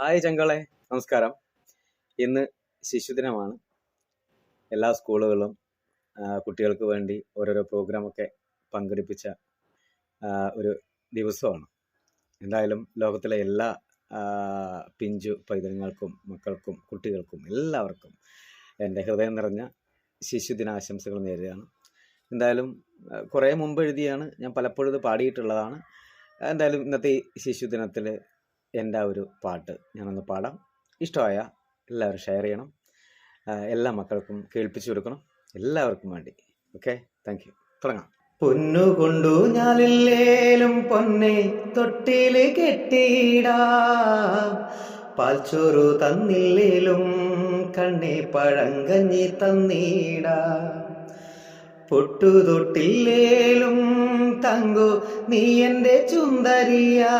Hi ചങ്കളെ. നമസ്കാരം. ഇന്ന് ശിശുദിനമാണ്. എല്ലാ സ്കൂളുകളും കുട്ടികൾക്ക് വേണ്ടി ഓരോരോ പ്രോഗ്രാമൊക്കെ പങ്കെടുപ്പിച്ച ഒരു ദിവസമാണ്. എന്തായാലും ലോകത്തിലെ എല്ലാ പിഞ്ചു പൈതൃകങ്ങൾക്കും മക്കൾക്കും കുട്ടികൾക്കും എല്ലാവർക്കും എന്റെ ഹൃദയം നിറഞ്ഞ ശിശുദിനാശംസകൾ നേരുകയാണ്. എന്തായാലും കുറേ മുമ്പ് എഴുതിയാണ് ഞാൻ പലപ്പോഴും ഇത് പാടിയിട്ടുള്ളതാണ്. എന്തായാലും ഇന്നത്തെ ഈ ശിശുദിനത്തിൽ എന്റെ ആ ഒരു പാട്ട്. ഞാനൊന്ന് പാടാം. ഇഷ്ടമായ എല്ലാവരും ഷെയർ ചെയ്യണം. എല്ലാ മക്കൾക്കും കേൾപ്പിച്ചു കൊടുക്കണം. എല്ലാവർക്കും വേണ്ടി. ഓക്കെ താങ്ക് യു തുടങ്ങാം. പൊന്നുകൊണ്ടു ഞാലില്ലേലും പൊന്നെ തൊട്ടിൽ കെട്ടിടാ പാൽച്ചോറു തന്നില്ലേലും കണ്ണെ പഴങ്കഞ്ഞി തന്നീടാ. പൊട്ടു തൊട്ടില്ലേലും തങ്കു നീ എന്റെ ചുന്ദരിയാ.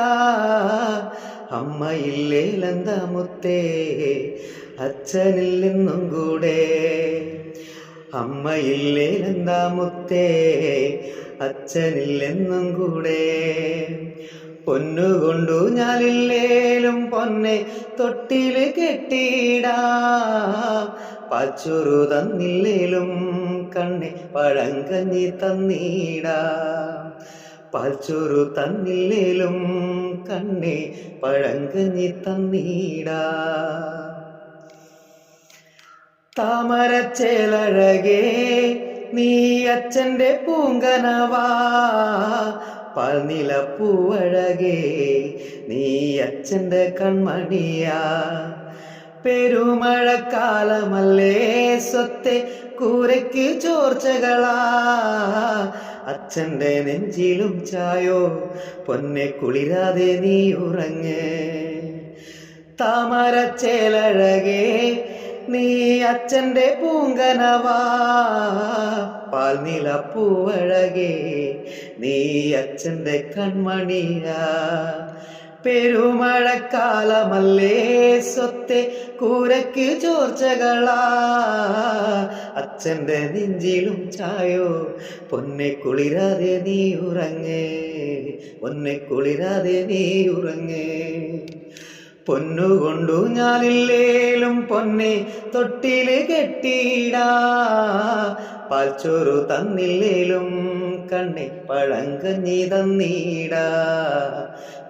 അമ്മയില്ലേലെന്താ മുത്തേ അച്ഛനിൽ നിന്നും കൂടെ. അമ്മയില്ലേലെന്താ മുത്തേ അച്ഛനില്ലെന്നും കൂടെ. പൊന്നുകൊണ്ടു ഞാലില്ലേലും പൊന്നെ തൊട്ടിൽ കെട്ടിടാ. പച്ചുറു തന്നില്ലേലും കണ്ണെ പഴങ്കഞ്ഞി തന്നീടാ. പാൽച്ചോറു തന്നില്ലേലും കണ്ണെ പഴങ്കഞ്ഞി തന്നീടാ. താമരച്ചേലഴകേ നീ അച്ഛന്റെ പൂങ്കനവാ. പാൽനില പൂവഴകേ നീ അച്ഛന്റെ കൺമണിയാ. പെരുമഴക്കാലമല്ലേ സ്വത്തെ കൂരയ്ക്ക് ചോർച്ചകളാ. അച്ഛന്റെ നെഞ്ചിലും ചായോ? പൊന്നെ കുളിരാതെ നീ ഉറങ്ങേ. താമരച്ചേലഴകേ നീ അച്ഛന്റെ പൂങ്കനവാ. പാൽനില പൂവഴകേ നീ അച്ഛന്റെ കൺമണിയാ. പെരുമഴക്കാലമല്ലേ സ്വത്തെ കൂരയ്ക്ക് ചോർച്ചകളാ. അച്ഛന്റെ നെഞ്ചിലും ചായോ പൊന്നെ കുളിരാതെ നീ ഉറങ്ങേ. പൊന്നെ കുളിരാതെ നീ ഉറങ്ങേ. പൊന്നുകൊണ്ടു ഞാനില്ലേലും പൊന്നെ തൊട്ടിൽ കെട്ടിടാ. പാൽച്ചോറു തന്നില്ലേലും കണ്ണെ പഴങ്കഞ്ഞി തന്നീടാ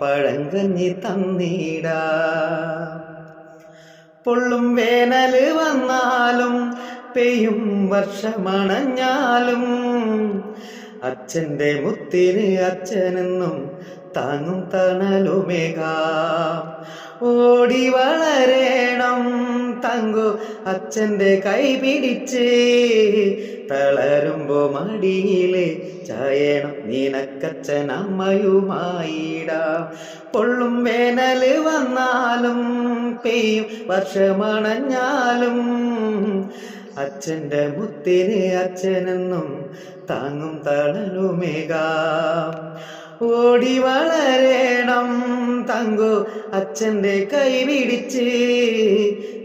പഴങ്കഞ്ഞി തന്നീടാ. പൊള്ളും വേനൽ വന്നാലും പെയ്യും വർഷമണഞ്ഞാലും അച്ഛന്റെ മുത്തിന് അച്ഛനെന്നും താങ്ങും തണലുമേകാം. ഓടി വളരേണം തങ്കു അച്ഛന്റെ കൈ പിടിച്ച്. തളരുമ്പോ മടിയിലെ ചായണം നിനക്കച്ഛൻ അമ്മയുമായിടാം. പൊള്ളും വേനൽ വന്നാലും പെയ്യും വർഷമണഞ്ഞാലും അച്ഛന്റെ മുത്തിന് അച്ഛനെന്നും താങ്ങും തണലുമേകാം. ഓടി വളരണം. തങ്കു അച്ഛന്റെ കൈ പിടിച്ച്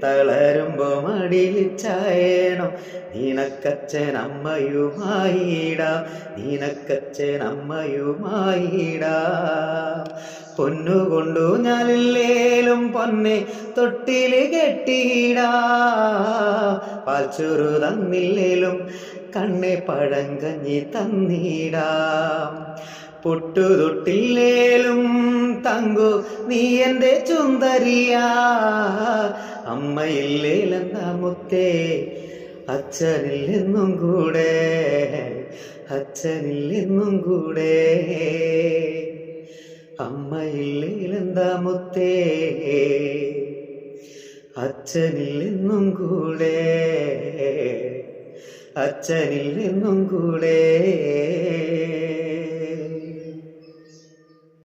തളരുമ്പോ മടിയിൽ ചായണം. നിനക്കച്ഛൻ അമ്മയുമായിടാം നിനക്കച്ഛൻ അമ്മയുമായിടാം പൊന്നുകൊണ്ടു ഞാനില്ലേലും പൊന്നെ തൊട്ടിൽ കെട്ടിയിടാ. പാൽച്ചോറു തന്നില്ലേലും കണ്ണെ പഴങ്കഞ്ഞി തന്നീടാം. പൊട്ടുതൊട്ടില്ലേലും തങ്കു നീ എന്റെ ചുന്ദരിയാ. അമ്മയില്ലേലെന്ന മുത്തേ അച്ഛനിൽ നിന്നും കൂടെ അച്ഛനിൽ നിന്നും കൂടെ. അമ്മയില്ലേലെന്താ മുത്തേ അച്ഛനിൽ നിന്നും കൂടെ അച്ഛനിൽ നിന്നും കൂടെ.